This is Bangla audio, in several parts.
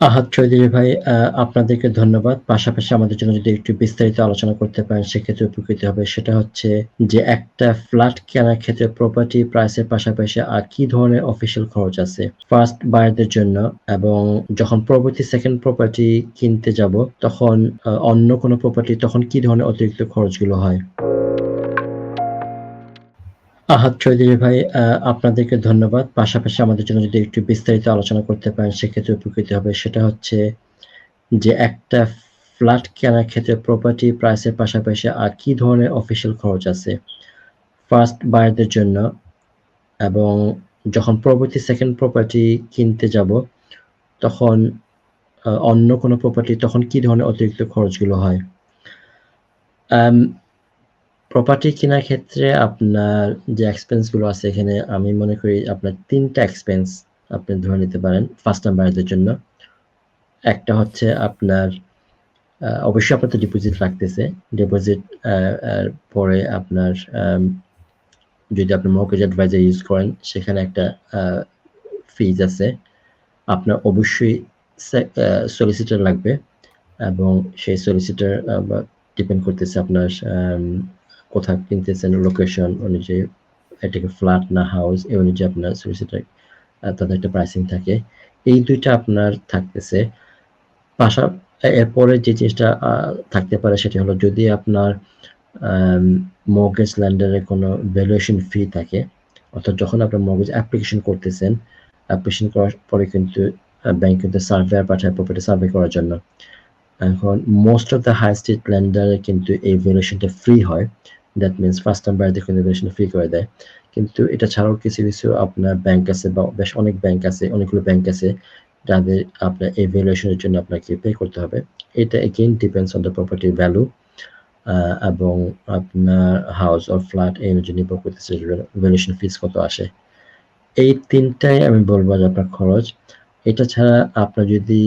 আহাদ চৌধুরী ভাই আপনাদেরকে ধন্যবাদ। পাশাপাশি আমাদের জন্য যদি একটু বিস্তারিত আলোচনা করতে পারেন, সেক্ষেত্রে উপকৃত হবে। সেটা হচ্ছে যে, একটা ফ্ল্যাট কেনার ক্ষেত্রে প্রপার্টি প্রাইস এর পাশাপাশি আর কি ধরনের অফিসিয়াল খরচ আছে? ফার্স্ট বায়ারদের জন্য এবং যখন পরবর্তী সেকেন্ড প্রপার্টি কিনতে যাব, তখন অন্য কোনো প্রপার্টি তখন কি ধরনের অতিরিক্ত খরচগুলো হয়? আহাদ চৌধুরী ভাই আপনাদেরকে ধন্যবাদ। পাশাপাশি আমাদের জন্য যদি একটু বিস্তারিত আলোচনা করতে পারেন, সেক্ষেত্রে উপকৃত হবে। সেটা হচ্ছে যে একটা ফ্ল্যাট কেনার ক্ষেত্রে প্রপার্টি প্রাইসের পাশাপাশি আর কি ধরনের অফিসিয়াল খরচ আছে? ফার্স্ট বায়ারদের জন্য এবং যখন পরবর্তী সেকেন্ড প্রপার্টি কিনতে যাব, তখন অন্য কোনো প্রপার্টি তখন কি ধরনের অতিরিক্ত খরচগুলো হয়? প্রপার্টি কেনার ক্ষেত্রে আপনার যে এক্সপেন্সগুলো আছে এখানে আমি মনে করি আপনার ৩ টা এক্সপেন্স আপনি ধরে নিতে পারেন ফার্স্ট টাইম বায়ারদের জন্য। একটা হচ্ছে আপনার অবশ্যই আপনার তো ডিপোজিট লাগতেছে। ডিপোজিট পরে আপনার যদি আপনি মর্টগেজ অ্যাডভাইজার ইউজ করেন, সেখানে একটা ফিজ আছে। আপনার অবশ্যই সে আ লাগবে এবং সেই সলিসিটার ডিপেন্ড করতেছে আপনার কোথায় কিনতেছেন লোকেশন অনুযায়ী এটা কি ফ্ল্যাট না হাউস এই অনুযায়ী আপনার আ তাদের একটা প্রাইসিং থাকে। এই দুইটা আপনার থাকতেছে। পাশা এরপরে যে জিনিসটা থাকতে পারে সেটা হলো যদি আপনার লেন্ডার এর কোনো ভ্যালুয়েশন ফি থাকে অর্থাৎ যখন আপনার মর্টগেজ অ্যাপ্লিকেশন করতেছেন, অ্যাপ্লিকেশন করার পরে কিন্তু ব্যাংক কিন্তু সার্ভেয়ার পাঠায় প্রপার্টি সার্ভে করার জন্য। এখন most of the high street lender এ কিন্তু এই ভ্যালুয়েশনটা ফ্রি হয়। দ্যাট মিনস ফার্স্ট টাইম বায়ারদের কিন্তু ভ্যালুয়েশন ফ্রি করে দেয়। কিন্তু এটা ছাড়াও কিছু, কিছু আপনার ব্যাংক আছে বা বেশ অনেক ব্যাংক আছে, অনেকগুলো ব্যাংক আছে যাদের আপনার এই ভ্যালুয়েশন এর জন্য আপনাকে পে করতে হবে। এটা এগেইন ডিপেন্ডস অন দ্য প্রপার্টির ভ্যালু এবং আপনার হাউস অর ফ্ল্যাট এই অনুযায়ী নির্ভর করতেছে ভ্যালুয়েশন ফিস কত আসে। এই তিনটাই আমি বলব যে আপনার খরচ। এটা ছাড়া আপনার যদি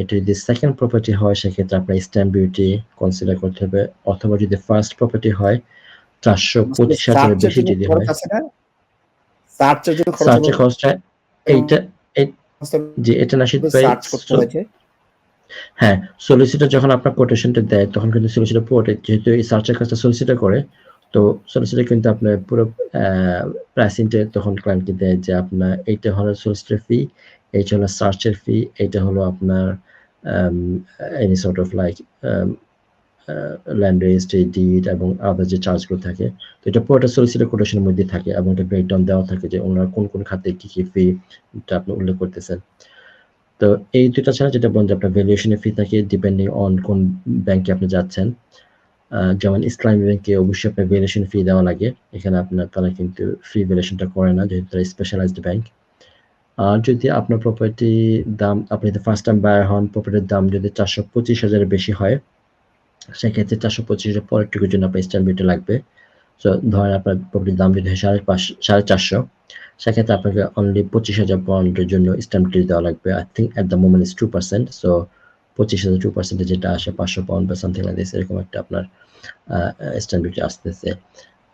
এটা যদি সেকেন্ড প্রপার্টি হয় সেক্ষেত্রে আপনার স্ট্যাম্প ডিউটি কনসিডার করতে হবে। অথবা যদি ফার্স্ট প্রপার্টি হয় ৪২৫,০০০ এর বেশি যদি হয়। সার্চ এর জন্য খরচ সার্চ এর খরচটা এইটা এই জি, এটা ভাই। হ্যাঁ, সলিসিটর যখন আপনার কোটেশনটা দেয় তখন কিন্তু সলিসিটর পুরোটাই যেহেতু এই সার্চ এর কাজটা সলিসিটর করে তো সলিসিটর কিন্তু আপনার পুরো প্রাইসিংটা তখন ক্লায়েন্টকে দেয় যে আপনার এইটা হলো সলিসিটর ফি, এইটা হলো সার্চ এর ফি, এটা হলো আপনার any sort of like land registry, deed এবং আদার যে চার্জগুলো থাকে। তো এটা পুরোটা সলিসিটর কোটেশনের মধ্যেই থাকে এবং এটা ব্রেকডাউন দেওয়া থাকে যে উনারা কোন, কোন খাতে কি, কি ফি টা আপনি উল্লেখ করতেছেন। তো এই দুটা ছাড়া যেটা বললাম যে আপনার ভ্যালুয়েশন এর ফি থাকে ডিপেন্ডিং অন কোন ব্যাংকে আপনি যাচ্ছেন। যেমন ইসলামী ব্যাংকে অবশ্যই আপনার ভ্যালুয়েশন ফি দেওয়া লাগে। এখানে আপনার তারা কিন্তু ফ্রি ভ্যালুয়েশনটা করে না যেহেতু তারা স্পেশালাইজড ব্যাংক। আর যদি আপনার প্রপার্টি দাম আপনি যদি ফার্স্ট টাইম বায়ার হন, প্রপার্টির দাম যদি ৪২৫,০০০ এর বেশি হয় সেক্ষেত্রে ৪২৫ এর পরেরটুকুর জন্য আপনার স্ট্যাম্প ডিউটি লাগবে। সো ধরেন আপনার প্রপার্টির দাম যদি হয় সাড়ে পাঁচ ৪৫০ সেক্ষেত্রে আপনাকে অনলি ২৫,০০০ পাউন্ডের জন্য স্ট্যাম্প ডিউটি দেওয়া লাগবে। I think at the moment it's 2% so ২৫,০০০ 2% এ যেটা আসে ৫০০ পাউন্ড বা সামথিং দিস এরকম একটা আপনার স্ট্যাম্প ডিউটি আসতেছে।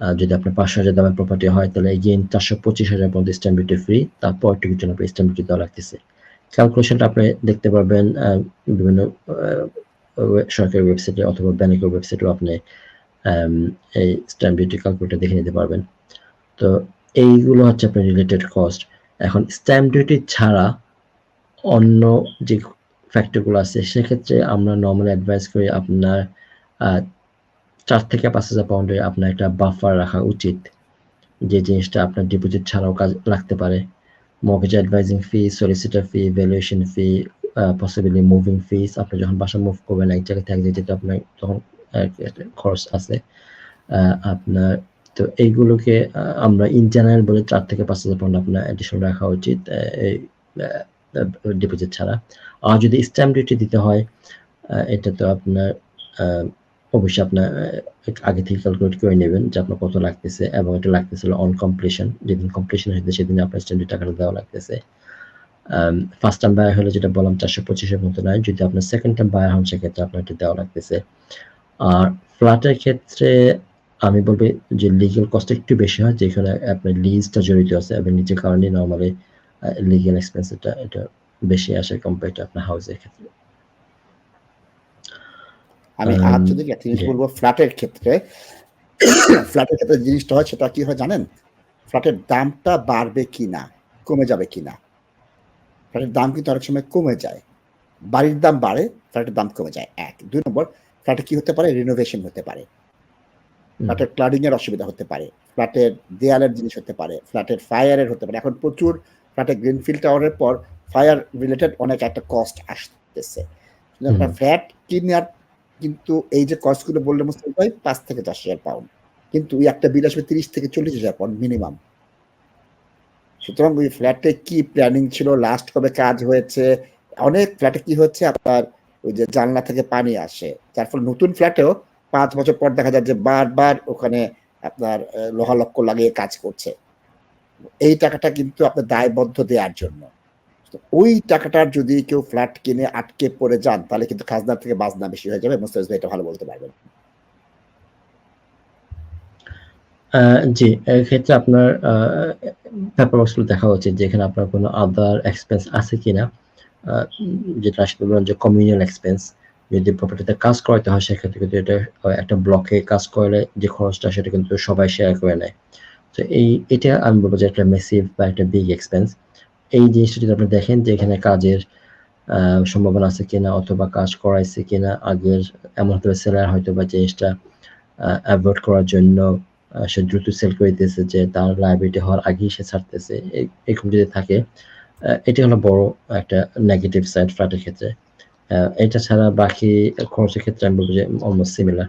যদি আপনার পাঁচশো হাজার দামের প্রপার্টি হয় তাহলে এগেইন ৪২৫,০০০ পর্যন্ত স্ট্যাম্প ডিউটি ফ্রি। তারপর তারপরটুকুর জন্য আপনার স্ট্যাম্প ডিউটি দেওয়া লাগতেছে। ক্যালকুলেশনটা আপনি দেখতে পারবেন বিভিন্ন সরকারি ওয়েবসাইটে অথবা ব্যাংকের ওয়েবসাইটেও আপনি এই স্ট্যাম্প ডিউটি ক্যালকুলেটর দেখে নিতে পারবেন। তো এইগুলো হচ্ছে আপনার রিলেটেড কস্ট। এখন স্ট্যাম্প ডিউটি ছাড়া অন্য যে ফ্যাক্টরগুলো আছে সেক্ষেত্রে আমরা নরমালি অ্যাডভাইস করি আপনার ৪ থেকে ৫,০০০ পাউন্ডের আপনার একটা বাফার রাখা উচিত। যে জিনিসটা আপনার ডিপোজিট ছাড়াও কাজে লাগতে পারে। Mortgage advising fee, solicitor fee, valuation fee, possibly moving fees আপনি যখন বাসা মুভ করবেন এক জায়গা থেকে যেতে আপনার তখন খরচ আছে। আপনার তো এইগুলোকে আমরা ইন জেনারেল বলি ৪ থেকে ৫,০০০ পাউন্ড আপনার অ্যাডিশনাল রাখা উচিত এই ডিপোজিট ছাড়া। আর যদি স্ট্যাম্প ডিউটি দিতে হয় এটা তো আপনার অবশ্যই আপনার আগে থেকে ক্যালকুলেট করে নেবেন যে আপনার কত লাগতেছে এবং এটা লাগতেছে হলো অন কমপ্লিশন যেদিন কমপ্লিশন হয়েছে সেদিন আপনার স্ট্যাম্প ডিউটি টাকাটা দেওয়া লাগতেছে। ফার্স্ট টাইম বায়ার হলে যেটা বললাম চারশো পঁচিশের মতো নয়। যদি আপনার সেকেন্ড টাইম বায়ার হন সেক্ষেত্রে আপনার এটা দেওয়া লাগতেছে। আর ফ্ল্যাটের ক্ষেত্রে আমি বলব যে লিগেল কস্ট একটু বেশি হয়, যেখানে আপনার লিজটা জড়িত আছে এবং লিজের কারণে নরমালি লিগেল লিগ্যাল এক্সপেন্স এটা এটা বেশি আসে কম্পেয়ার টু আপনার হাউসের ক্ষেত্রে। আমি আর যদি একটা জিনিস বলব ফ্ল্যাটের ক্ষেত্রে, ফ্ল্যাটের ক্ষেত্রে জিনিসটা হয় সেটা কি হয় জানেন? ফ্ল্যাটের দামটা বাড়বে কিনা, কমে যাবে কিনা। ফ্ল্যাটের দাম কিন্তু অনেক সময় কমে যায়। বাড়ির দাম বাড়ে, ফ্ল্যাটের দাম কমে যায় ১। ২ নম্বর ফ্ল্যাটে কি হতে পারে? রিনোভেশন হতে পারে। ফ্ল্যাটের ক্লাডিং এর অসুবিধা হতে পারে। ফ্ল্যাটের দেয়ালের জিনিস হতে পারে। ফ্ল্যাটের ফায়ারের হতে পারে। এখন প্রচুর ফ্ল্যাটে গ্রিনফিল্ড টাওয়ারের পর ফায়ার রিলেটেড অনেক একটা কস্ট আসতেছে। ফ্ল্যাট কিনার কিন্তু এই যে কস্টগুলো বললেন মুস্তাফিজ ভাই ৫ থেকে ১০,০০০ পাউন্ড। কিন্তু ওই একটা বিল আসবে ৩০ থেকে ৪০,০০০ পাউন্ড মিনিমাম। সুতরাং ওই ফ্ল্যাটে কি প্ল্যানিং ছিল, লাস্ট কবে কাজ হয়েছে, অনেক ফ্ল্যাটে কি হচ্ছে আপনার ওই যে জানলা থেকে পানি আসে। যার ফলে নতুন ফ্ল্যাটেও পাঁচ বছর পর দেখা যায় যে বারবার ওখানে আপনার এ লোহা-লক্কর লাগিয়ে কাজ করছে। এই টাকাটা কিন্তু আপনার দায়বদ্ধ দেওয়ার জন্য। ওই টাকাটার যদি কেউ ফ্ল্যাট কিনে আটকে পড়ে যান তাহলে কিন্তু খাজনা থেকে বাজনা বেশি হয়ে যাবে। মুস্তাফিজ ভাই এটা ভালো বলতে পারবেন। জি, এক্ষেত্রে আপনার আ পেপারওয়ার্কসগুলো দেখা উচিত যে এখানে আপনার কোনো আদার এক্সপেন্স আছে কিনা। যেটা আসলে বললাম যে কমিউনাল এক্সপেন্স যদি প্রপার্টিতে কাজ করাইতে হয় সেক্ষেত্রে কিন্তু এটা একটা ব্লকে কাজ করলে যে খরচটা সেটা কিন্তু সবাই শেয়ার করে নেয়। তো এই এটা আমি বলব যে একটা মেসিভ বা একটা বিগ এক্সপেন্স। এই জিনিসটা যদি আপনি দেখেন যে এখানে কাজের সম্ভাবনা আছে কিনা অথবা কাজ করাইছে কিনা, আগের এমন হতে পারে সেলার হয়তোবা জিনিসটা আ এভয়েড করার জন্য সে দ্রুত সেল করে দিতেছে যে তার লায়াবিলিটি হওয়ার আগেই সে ছাড়তেছে। এরকম যদি থাকে এটি হলো বড় একটা নেগেটিভ সাইড ফ্ল্যাটের ক্ষেত্রে। এটা ছাড়া বাকি খরচের ক্ষেত্রে আমি বলব যে almost similar.